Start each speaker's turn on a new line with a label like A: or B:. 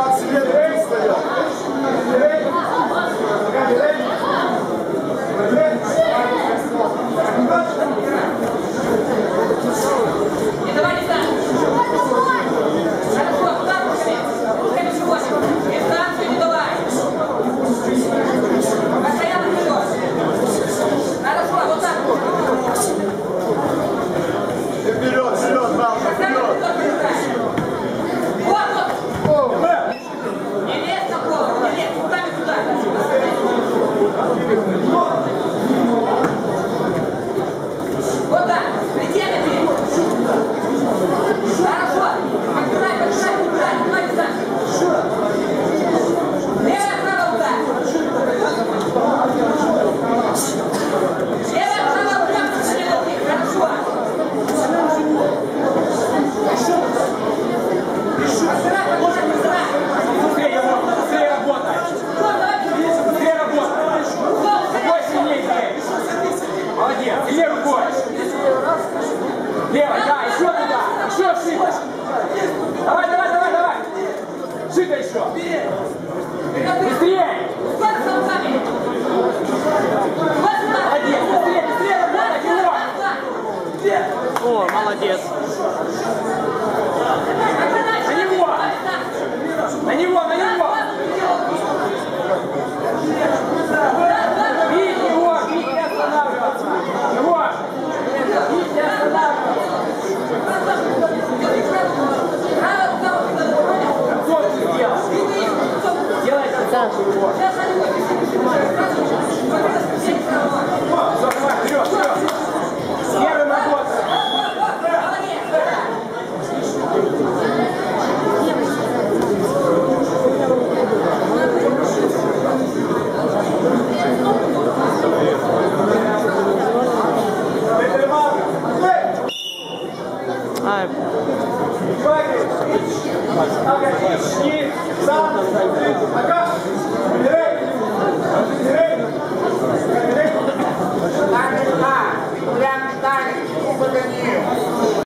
A: God's living. Молодец. И рукой. Лево, да, еще туда. Еще шито. Давай, давай, давай, давай. Шито еще. Быстрее. Молодец, быстрее, быстрее, давай, его. О, молодец. На него. На него. сразу его.
B: Погоди, шли, сам,